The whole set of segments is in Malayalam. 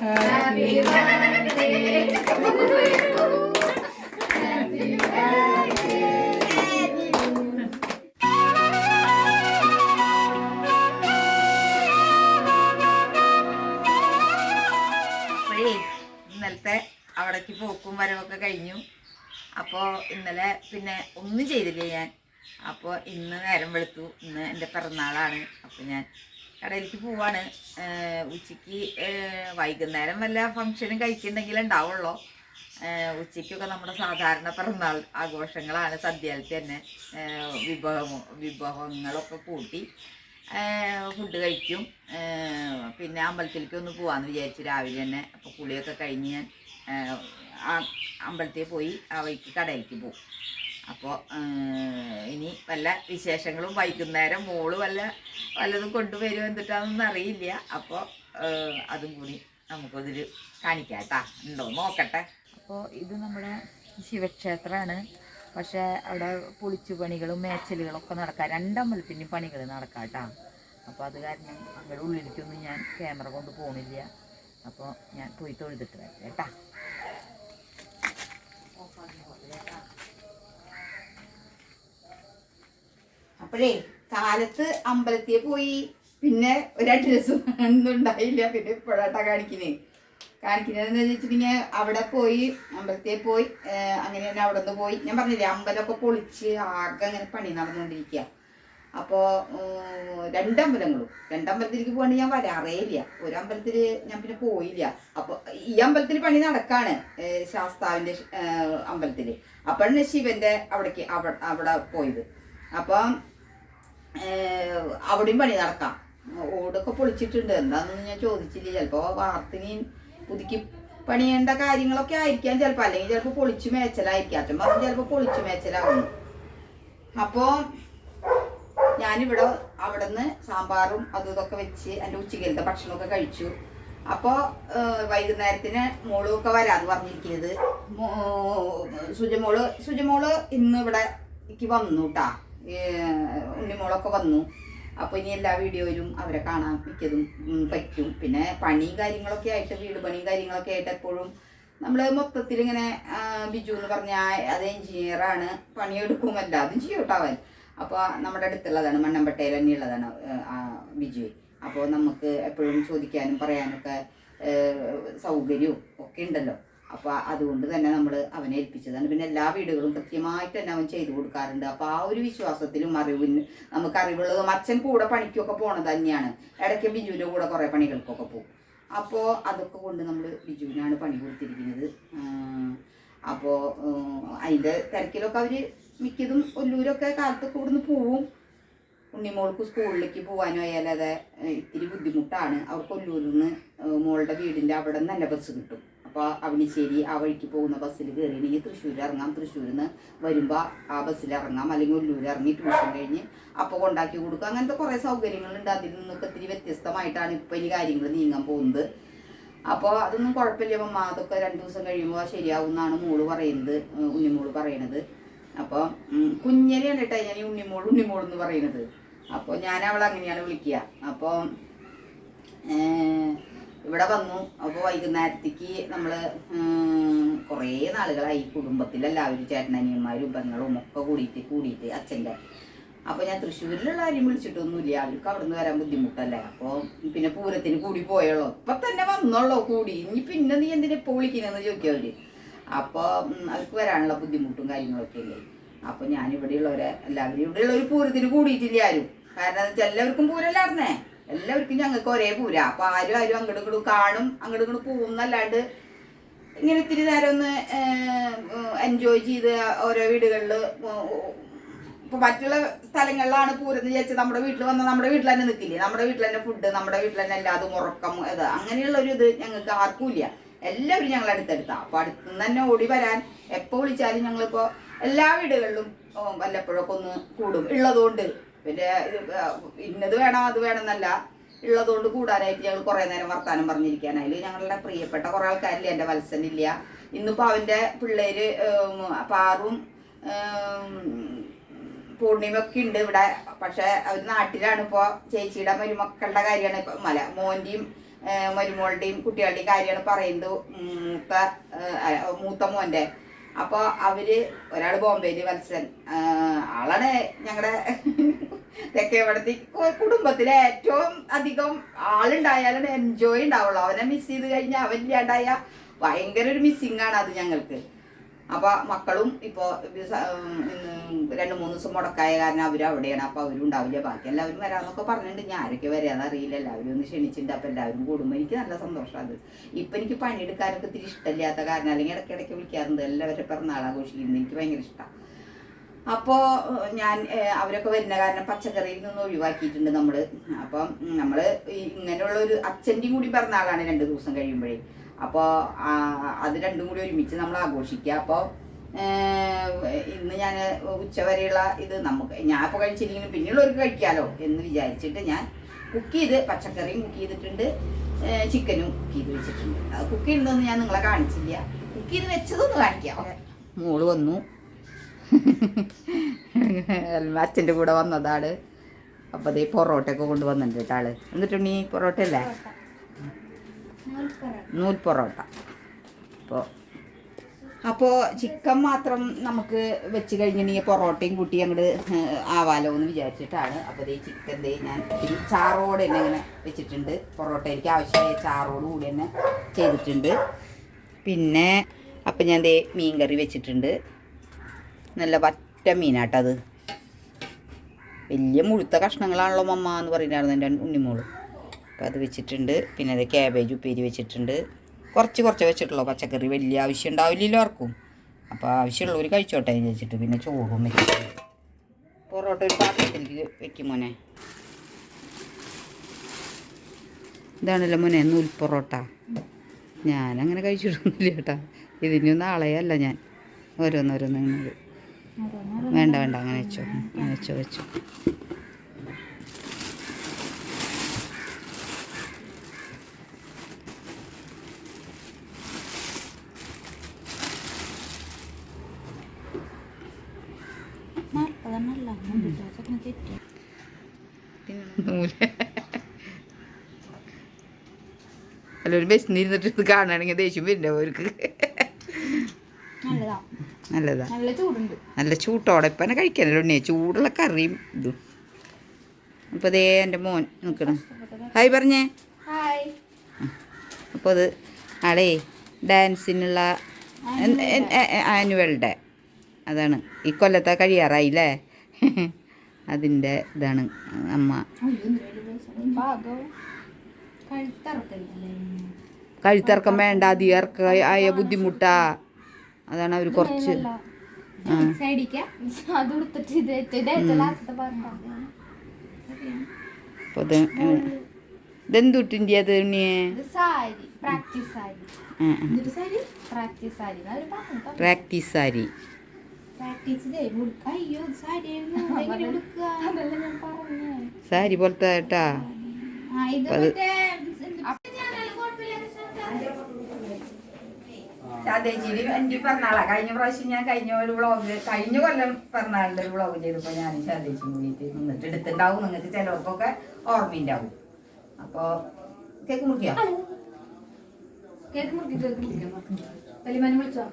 ഇന്നലത്തെ അവിടേക്ക് പോക്കും വരവൊക്കെ കഴിഞ്ഞു. അപ്പോൾ ഇന്നലെ പിന്നെ ഒന്നും ചെയ്തില്ല ഞാൻ? അപ്പോൾ ഇന്ന് നേരം വെളുത്തു. ഇന്ന് എന്റെ പിറന്നാളാണ്. അപ്പോൾ ഞാൻ കടയിലേക്ക് പോവാണ്. ഉച്ചയ്ക്ക് വൈകുന്നേരം വല്ല ഫംഗ്ഷനും കഴിക്കുന്നുണ്ടെങ്കിൽ ഉണ്ടാവുള്ളൂ. ഉച്ചയ്ക്കൊക്കെ നമ്മുടെ സാധാരണ പിറന്നാൾ ആഘോഷങ്ങളാണ് സദ്യയിലത്തെ തന്നെ. വിഭവമോ വിഭവം വിഭവങ്ങളൊക്കെ കൂട്ടി ഫുഡ് കഴിക്കും. പിന്നെ അമ്പലത്തിലേക്ക് ഒന്ന് പോവാന്ന് വിചാരിച്ചു രാവിലെ തന്നെ അപ്പോൾ കുളിയൊക്കെ കഴിഞ്ഞ് ഞാൻ അമ്പലത്തിൽ പോയി ആ വഴിക്ക് കടയിലേക്ക് പോകും. അപ്പോൾ ഇനി വല്ല വിശേഷങ്ങളും വൈകുന്നേരം മോൾ വല്ല വല്ലതും കൊണ്ടുവരും എന്നിട്ടാണെന്ന് അറിയില്ല. അപ്പോൾ അതും കൂടി നമുക്കതിൽ കാണിക്കാം കേട്ടാ. ഉണ്ടോ? നോക്കട്ടെ. അപ്പോൾ ഇത് നമ്മുടെ ശിവക്ഷേത്രമാണ്. പക്ഷേ അവിടെ പൊളിച്ചു പണികളും മേച്ചലുകളൊക്കെ നടക്കാം. രണ്ടമ്പലത്തിന്റെയും പണികൾ നടക്കാം കേട്ടോ. അപ്പോൾ അത് കാരണം അങ്ങയുടെ ഉള്ളിലേക്കൊന്നും ഞാൻ ക്യാമറ കൊണ്ട് പോണില്ല. അപ്പോൾ ഞാൻ പോയി തൊഴുതിട്ട് വരാം കേട്ടാ. അപ്പോഴേ കാലത്ത് അമ്പലത്തിൽ പോയി. പിന്നെ ഒരു അഡ്രസ് ഒന്നും ഉണ്ടായില്ല. പിന്നെ ഇപ്പോഴാട്ടാ കാണിക്കുന്നേ. കാണിക്കുന്നതെന്ന് വെച്ചിട്ടുണ്ടെങ്കിൽ അവിടെ പോയി അമ്പലത്തിൽ പോയി അങ്ങനെ തന്നെ അവിടെ നിന്ന് പോയി. ഞാൻ പറഞ്ഞില്ലേ അമ്പലമൊക്കെ പൊളിച്ച് ആകെ അങ്ങനെ പണി നടന്നുകൊണ്ടിരിക്കുക അപ്പോൾ രണ്ടമ്പലങ്ങളും രണ്ടമ്പലത്തിലേക്ക് പോകണമെങ്കിൽ ഞാൻ വരാറേ ഇല്ല. ഒരു ഞാൻ പിന്നെ പോയില്ല. അപ്പോൾ ഈ അമ്പലത്തിൽ പണി നടക്കാണ് ശാസ്താവിന്റെ അമ്പലത്തിൽ അപ്പോഴാണ് ശിവന്റെ അവിടേക്ക് അവിടെ അവിടെ പോയത്. അപ്പം അവിടെയും പണി നടക്കാം. ഓടൊക്കെ പൊളിച്ചിട്ടുണ്ട്. എന്താണെന്ന് ഞാൻ ചോദിച്ചില്ല. ചിലപ്പോൾ വാർത്തിനി പുതുക്കി പണിയേണ്ട കാര്യങ്ങളൊക്കെ ആയിരിക്കാം ചിലപ്പോൾ അല്ലെങ്കിൽ ചിലപ്പോൾ പൊളിച്ചു മേച്ചലായിരിക്കാം. അച്ഛൻ പറഞ്ഞു ചിലപ്പോൾ പൊളിച്ചു മേച്ചലാവുന്നു. അപ്പോൾ ഞാനിവിടെ അവിടെ നിന്ന് സാമ്പാറും അതും ഇതൊക്കെ വെച്ച് എന്റെ ഉച്ചക്കലത്തെ ഭക്ഷണമൊക്കെ കഴിച്ചു. അപ്പോൾ വൈകുന്നേരത്തിന് മോളും ഒക്കെ വരാന്ന് പറഞ്ഞിരിക്കുന്നത്. സുജമോൾ സുജമോൾ ഇന്ന് ഇവിടെ വന്നു കേട്ടാ ഉണ്ണിമോളൊക്കെ വന്നു. അപ്പോൾ ഇനി എല്ലാ വീഡിയോയിലും അവരെ കാണാൻ മിക്കതും പറ്റും. പിന്നെ പണിയും കാര്യങ്ങളൊക്കെ ആയിട്ട് വീട് പണിയും കാര്യങ്ങളൊക്കെ ആയിട്ട് എപ്പോഴും നമ്മൾ മൊത്തത്തിൽ ഇങ്ങനെ ബിജു എന്ന് പറഞ്ഞാൽ അത് എഞ്ചിനീയറാണ് പണിയെടുക്കും എല്ലാതും ചെയ്യും കേട്ടോ അവൻ. അപ്പോൾ നമ്മുടെ അടുത്തുള്ളതാണ് മണ്ണമ്പട്ടയിൽ തന്നെ ഉള്ളതാണ് ബിജു. അപ്പോൾ നമുക്ക് എപ്പോഴും ചോദിക്കാനും പറയാനൊക്കെ സൗകര്യവും ഒക്കെ ഉണ്ടല്ലോ. അപ്പോൾ അതുകൊണ്ട് തന്നെ നമ്മൾ അവനെ ഏൽപ്പിച്ചതാണ്. പിന്നെ എല്ലാ വീടുകളും കൃത്യമായിട്ട് തന്നെ അവൻ ചെയ്തു കൊടുക്കാറുണ്ട്. അപ്പോൾ ആ ഒരു വിശ്വാസത്തിലും അറിവിന് നമുക്ക് അറിവുള്ളതും അച്ഛൻ കൂടെ പണിക്കൊക്കെ പോണത് തന്നെയാണ്. ഇടയ്ക്ക് ബിജുവിന്റെ കൂടെ കുറേ പണികൾക്കൊക്കെ പോകും. അപ്പോൾ അതൊക്കെ കൊണ്ട് നമ്മൾ ബിജുവിനാണ് പണി കൊടുത്തിരിക്കുന്നത്. അപ്പോൾ അതിന്റെ തിരക്കിലൊക്കെ അവർ മിക്കതും ഒല്ലൂരൊക്കെ കാലത്ത് കൂടുന്ന് പോവും. ഉണ്ണിമോൾക്ക് സ്കൂളിലേക്ക് പോകാനോ ആയാലത് ഇത്തിരി ബുദ്ധിമുട്ടാണ്. അവർക്ക് ഒല്ലൂരിൽ നിന്ന് മോളുടെ വീടിന്റെ അവിടെ തന്നെ ബസ് കിട്ടും. അപ്പോൾ അവനിശ്ശേരി ആ വഴിക്ക് പോകുന്ന ബസ്സിൽ കയറിയില്ലെങ്കിൽ തൃശ്ശൂർ ഇറങ്ങാം തൃശ്ശൂരിൽ നിന്ന് വരുമ്പോൾ ആ ബസ്സിൽ ഇറങ്ങാം അല്ലെങ്കിൽ ഉള്ളൂർ ഇറങ്ങി ട്യൂഷൻ കഴിഞ്ഞ് അപ്പോൾ കൊണ്ടാക്കി കൊടുക്കുക അങ്ങനത്തെ കുറേ സൗകര്യങ്ങളുണ്ട്. അതിൽ നിന്നൊക്കെ ഇത്തിരി വ്യത്യസ്തമായിട്ടാണ് ഇപ്പോൾ ഇനി കാര്യങ്ങൾ നീങ്ങാൻ പോകുന്നത്. അപ്പോൾ അതൊന്നും കുഴപ്പമില്ല അമ്മ അതൊക്കെ രണ്ട് ദിവസം കഴിയുമ്പോൾ ശരിയാവും എന്നാണ് മോൾ പറയുന്നത്. ഉണ്ണിമോൾ പറയണത്. അപ്പോൾ കുഞ്ഞനെയാണ് കേട്ടോ ഞാൻ ഈ ഉണ്ണിമോൾ ഉണ്ണിമോൾ എന്ന് പറയുന്നത് അപ്പോൾ ഞാൻ അവളെ അങ്ങനെയാണ് വിളിക്കുക അപ്പോൾ ഇവിടെ വന്നു. അപ്പോൾ വൈകുന്നേരത്തേക്ക് നമ്മൾ കുറേ നാളുകളായി കുടുംബത്തിലെല്ലാവരും ചേട്ടനനിയന്മാരും പെങ്ങളും ഒക്കെ കൂടിയിട്ട് കൂടിയിട്ട് അച്ഛന്റെ. അപ്പോൾ ഞാൻ തൃശ്ശൂരിലുള്ള ആരും വിളിച്ചിട്ടൊന്നുമില്ല. അവർക്ക് അവിടെ നിന്ന് വരാൻ ബുദ്ധിമുട്ടല്ലേ? അപ്പോൾ പിന്നെ പൂരത്തിന് കൂടി പോയുള്ളൂ. ഇപ്പൊ തന്നെ വന്നോളൂ കൂടി. ഇനി പിന്നെ നീ എന്തിനാ ഇപ്പോൾ വിളിക്കണെന്ന് ചോദിക്കും അവർ. അപ്പോൾ അവർക്ക് വരാനുള്ള ബുദ്ധിമുട്ടും കാര്യങ്ങളൊക്കെ അല്ലേ അപ്പോൾ ഞാൻ ഇവിടെയുള്ളവരെ എല്ലാവരും ഇവിടെയുള്ള ഒരു പൂരത്തിന് കൂടിയിട്ടില്ല ആരും. കാരണം വെച്ചാൽ എല്ലാവർക്കും പൂരല്ലായിരുന്നേ എല്ലാവർക്കും ഞങ്ങൾക്ക് ഒരേ പൂര. അപ്പോൾ ആരും ആരും അങ്ങോട്ടും ഇങ്ങോട്ടും കാണും അങ്ങോട്ടും ഇങ്ങോട്ടും പോകുന്നല്ലാണ്ട് ഇങ്ങനെ ഇത്തിരി നേരം ഒന്ന് എൻജോയ് ചെയ്ത് ഓരോ വീടുകളിൽ ഇപ്പൊ മറ്റുള്ള സ്ഥലങ്ങളിലാണ് പൂരം എന്ന് വിചാരിച്ച് നമ്മുടെ വീട്ടിൽ വന്ന നമ്മുടെ വീട്ടിൽ തന്നെ നിൽക്കില്ലേ നമ്മുടെ വീട്ടിൽ തന്നെ ഫുഡ് നമ്മുടെ വീട്ടിൽ തന്നെ എല്ലാതും ഉറക്കം ഇത് അങ്ങനെയുള്ള ഒരു ഇത് ഞങ്ങൾക്ക് ആർക്കും ഇല്ല. എല്ലാവരും ഞങ്ങൾ അടുത്തടുത്താ. അപ്പൊ അടുത്തുനിന്ന് തന്നെ ഓടി വരാൻ എപ്പോൾ വിളിച്ചാലും ഞങ്ങളിപ്പോ എല്ലാ വീടുകളിലും വല്ലപ്പോഴൊക്കെ ഒന്ന് കൂടും. ഉള്ളതുകൊണ്ട് പിന്നെ ഇന്നത് വേണം അത് വേണം എന്നല്ല. ഉള്ളതുകൊണ്ട് കൂടാനായിട്ട് ഞങ്ങൾ കുറേ നേരം വർത്താനം പറഞ്ഞിരിക്കാൻ അതിൽ ഞങ്ങളുടെ പ്രിയപ്പെട്ട കുറേ ആൾക്കാരില്ല എന്റെ വത്സനില്ല ഇന്നിപ്പോൾ അവന്റെ പിള്ളേര് പാറും പൂർണിമയൊക്കെ ഉണ്ട് ഇവിടെ. പക്ഷെ അവർ നാട്ടിലാണ്. ഇപ്പോ ചേച്ചിയുടെ മരുമക്കളുടെ കാര്യമാണ് ഇപ്പം മല മോന്റെയും ഏഹ് മരുമോളുടെയും കുട്ടികളുടെയും കാര്യമാണ് പറയുന്നത്. മൂത്ത മൂത്ത മോന്റെ. അപ്പോൾ അവർ ഒരാൾ ബോംബെയിൽ വത്സൻ. ആളാണ് ഞങ്ങളുടെ തെക്കേവടത്തി കുടുംബത്തിലെ ഏറ്റവും അധികം ആളുണ്ടായാലും എൻജോയ് ഉണ്ടാവുള്ളൂ. അവനെ മിസ് ചെയ്ത് കഴിഞ്ഞാൽ അവൻ ഇല്ലാണ്ടായ ഭയങ്കര ഒരു മിസ്സിങ് ആണ് അത് ഞങ്ങൾക്ക്. അപ്പൊ മക്കളും ഇപ്പൊ രണ്ട് മൂന്ന് ദിവസം മുടക്കായ കാരണം അവരും അവിടെയാണ്. അപ്പൊ അവരും ഉണ്ടാവില്ല. ബാക്കി എല്ലാവരും വരാന്നൊക്കെ പറഞ്ഞിട്ടുണ്ട്. ഞാൻ ആരൊക്കെ വരാന്ന് അറിയില്ല. എല്ലാവരും ഒന്ന് ക്ഷണിച്ചിട്ടുണ്ട്. അപ്പൊ എല്ലാവരും കൂടുമ്പോൾ എനിക്ക് നല്ല സന്തോഷം അത്. ഇപ്പൊ എനിക്ക് പണിയെടുക്കാനൊക്കെ ഇത്തിരി ഇഷ്ടമില്ലാത്ത കാരണം അല്ലെങ്കിൽ ഇടയ്ക്കിടയ്ക്ക് വിളിക്കാറുണ്ട്. എല്ലാവരും പിറന്നാൾ ആഘോഷിക്കുന്നത് എനിക്ക് ഭയങ്കര ഇഷ്ടമാണ് അപ്പോൾ ഞാൻ അവരൊക്കെ വരുന്ന കാരണം പച്ചക്കറിയിൽ നിന്ന് ഒഴിവാക്കിയിട്ടുണ്ട് നമ്മൾ അപ്പം നമ്മൾ ഇങ്ങനെയുള്ള ഒരു അച്ഛന്റെയും കൂടി പിറന്നാളാണ് രണ്ട് ദിവസം കഴിയുമ്പോഴേ. അപ്പോൾ അത് രണ്ടും കൂടി ഒരുമിച്ച് നമ്മൾ ആഘോഷിക്കുക. അപ്പോൾ ഇന്ന് ഞാൻ ഉച്ചവരെയുള്ള ഇത് നമുക്ക് ഞാൻ ഇപ്പോൾ കഴിച്ചില്ലെങ്കിലും പിന്നെയുള്ളവർക്ക് കഴിക്കാമല്ലോ എന്ന് വിചാരിച്ചിട്ട് ഞാൻ കുക്ക് ചെയ്ത് പച്ചക്കറിയും കുക്ക് ചെയ്തിട്ടുണ്ട്. ചിക്കനും കുക്ക് ചെയ്ത് വെച്ചിട്ടുണ്ട്. അത് കുക്ക് ചെയ്യുന്നതൊന്നും ഞാൻ നിങ്ങളെ കാണിച്ചില്ല. കുക്ക് ചെയ്ത് വെച്ചതൊന്ന് കാണിക്കാം. മോൾ വന്നു. അച്ഛന്റെ കൂടെ വന്നതാണ്. അപ്പോൾ അതേ പൊറോട്ടയൊക്കെ കൊണ്ടുവന്നിട്ടുണ്ട് കേട്ടോ ആൾ എന്നിട്ട് നീ പൊറോട്ട അല്ലേ നൂൽ പൊറോട്ട അപ്പോൾ അപ്പോൾ ചിക്കൻ മാത്രം നമുക്ക് വെച്ച് കഴിഞ്ഞിട്ടുണ്ടെങ്കിൽ പൊറോട്ടയും കൂട്ടി അങ്ങോട്ട് ആവാലോ എന്ന് വിചാരിച്ചിട്ടാണ്. അപ്പോൾ ദേ ചിക്കൻ ദേ ഞാൻ ഇത്തിരി ചാറോടെ തന്നെ ഇങ്ങനെ വെച്ചിട്ടുണ്ട്. പൊറോട്ട എനിക്ക് ആവശ്യമായ ചാറോട് കൂടി തന്നെ ചെയ്തിട്ടുണ്ട്. പിന്നെ അപ്പം ഞാൻ ദേ മീൻ കറി വെച്ചിട്ടുണ്ട്. നല്ല വറ്റ മീനാട്ടത്. വലിയ മുഴുത്ത കഷ്ണങ്ങളാണല്ലോ മമ്മ എന്ന് പറയുന്നതായിരുന്നു എന്റെ ഉണ്ണിമോൾ. അപ്പം അത് വെച്ചിട്ടുണ്ട്. പിന്നെ അത് ക്യാബേജ് ഉപ്പേരി വെച്ചിട്ടുണ്ട്. കുറച്ച് കുറച്ച് വെച്ചിട്ടുള്ളൂ. പച്ചക്കറി വലിയ ആവശ്യം ഉണ്ടാവില്ലല്ലോ ആർക്കും. അപ്പോൾ ആവശ്യമുള്ളവർ കഴിച്ചോട്ടെ എന്ന് വെച്ചിട്ട് പിന്നെ ചോറും വെച്ചിട്ട് പൊറോട്ട ഒരു പാത്രത്തിലേക്ക് വെക്കും മോനെ. ഇതാണല്ലോ മോനെ നൂൽ പൊറോട്ട. ഞാനങ്ങനെ കഴിച്ചിട്ടൊന്നുമില്ല കേട്ടാ. ഇതിനൊന്നും ആളെയല്ല ഞാൻ. ഓരോന്നോരോന്ന് വേണ്ട വേണ്ട അങ്ങനെ വെച്ചോ. അങ്ങനെ വെച്ചോ വെച്ചു. അല്ല ഒരു ബസ് ഇരുന്നിട്ട് ഇത് കാണുകയാണെങ്കിൽ ദേഷ്യം വരില്ല അവർക്ക്? നല്ലതാ. നല്ല ചൂട്ടോടെ ഇപ്പം കഴിക്കാനല്ലോ ഉണ്ണിയെ ചൂടുള്ള കറിയും ഇതും. അപ്പോൾ അതേ എന്റെ മോൻ നിൽക്കണം. ഹായ് പറഞ്ഞേ. അപ്പോൾ അത് ആളേ ഡാൻസിനുള്ള ആനുവൽ ഡേ. അതാണ്. ഈ കൊല്ലത്തെ കഴിയാറായില്ലേ? അതിന്റെ ഇതാണ് അമ്മ. കഴുത്തറക്കം വേണ്ട അധികം ആയ ബുദ്ധിമുട്ടാ. അതാണ് അവർ കുറച്ച് സൈഡിക്ക അത് ഇതെന്തുട്ടിന്റെ ഉണ്ണിയെ? പ്രാക്ടീസ് സാരി. സാരി? പ്രാക്ടീസ് സാരി. അവർ പറഞ്ഞു പ്രാക്ടീസ് സാരി പ്രാക്ടീസ് ചെയ്ത് ഉടുക്ക അയ്യോ ഇത് സാരി ആയിരുന്നു എങ്ങനെ ഉടുക്കുക അതല്ല ഞാൻ പറഞ്ഞു സാരി പോലത്തെ കേട്ടാ ആ ഇത് അത് മറ്റേ ശാന്തേച്ചിയിൽ എന്റെ പിറന്നാളാ. കഴിഞ്ഞ പ്രാവശ്യം ഞാൻ കഴിഞ്ഞ ഒരു വ്ളോഗ് കഴിഞ്ഞ കൊല്ലം പിറന്നാളിന്റെ ഒരു വ്ളോഗ് ചെയ്തപ്പോൾ ഞാൻ ശാന്തേച്ചിയും കൂടിയിട്ട് നിന്നിട്ട് എടുത്തിട്ടുണ്ടാവും നിങ്ങൾക്ക് ചിലർക്കൊക്കെ ഓർമ്മയുണ്ടാവും. അപ്പോൾ കേക്ക് മുറിക്കാം? കേക്ക് മുറിക്ക് കേക്ക് മുറിക്കാം. വലിയമാനെ വിളിച്ചോ?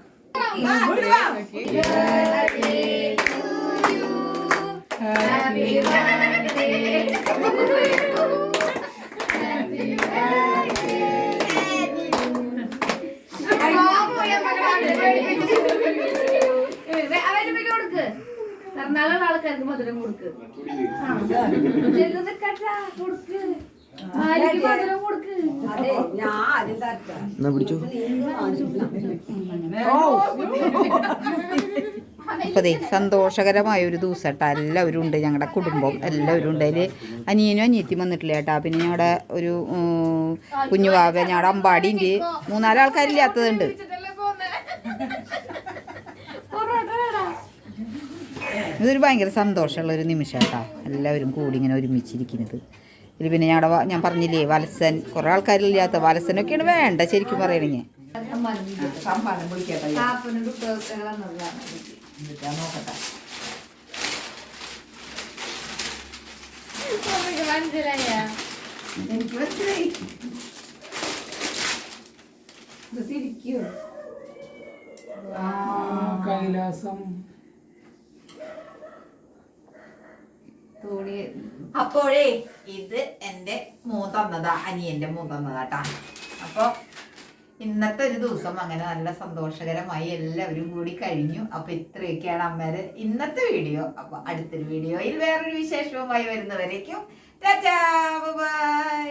എന്നാ പിടിച്ചു അപ്പോൾ അതെ സന്തോഷകരമായ ഒരു ദിവസം കേട്ടോ. എല്ലാവരും ഉണ്ട് ഞങ്ങളുടെ കുടുംബം എല്ലാവരും ഉണ്ട്. അതിൽ അനിയനും അനിയത്തിയും വന്നിട്ടില്ല കേട്ടോ. പിന്നെ ഞങ്ങളുടെ ഒരു കുഞ്ഞു കുഞ്ഞുവാവ ഞങ്ങളുടെ അമ്പാടിന്റെ മൂന്നാൽ ഇതൊരു ഭയങ്കര സന്തോഷമുള്ള ഒരു നിമിഷം കേട്ടോ എല്ലാവരും കൂടി ഇങ്ങനെ ഒരുമിച്ചിരിക്കുന്നത്. ഇതിൽ പിന്നെ ഞങ്ങളുടെ വ- ഞാൻ പറഞ്ഞില്ലേ വലസൻ കുറേ ആൾക്കാരില്ലാത്ത വലസനൊക്കെയാണ് വേണ്ട ശരിക്കും പറയണെങ്കിൽ എനിക്ക് മനസ്സിലായി. ഇത് തിരിക്കോ? ആ കൈലാസം. തോണി അപ്പോഴേ ഇത് എന്റെ മൂ തന്നതാ അനിയന്റെ മൂ തന്നതാട്ടാ അപ്പൊ ഇന്നത്തെ ഒരു ദിവസം അങ്ങനെ നല്ല സന്തോഷകരമായി എല്ലാവരും കൂടി കഴിഞ്ഞു. അപ്പൊ ഇത്രയൊക്കെയാണ് അമ്മേരെ ഇന്നത്തെ വീഡിയോ. അപ്പൊ അടുത്തൊരു വീഡിയോയിൽ വേറൊരു വിശേഷവുമായി വരുന്നവരേക്കും. ബൈ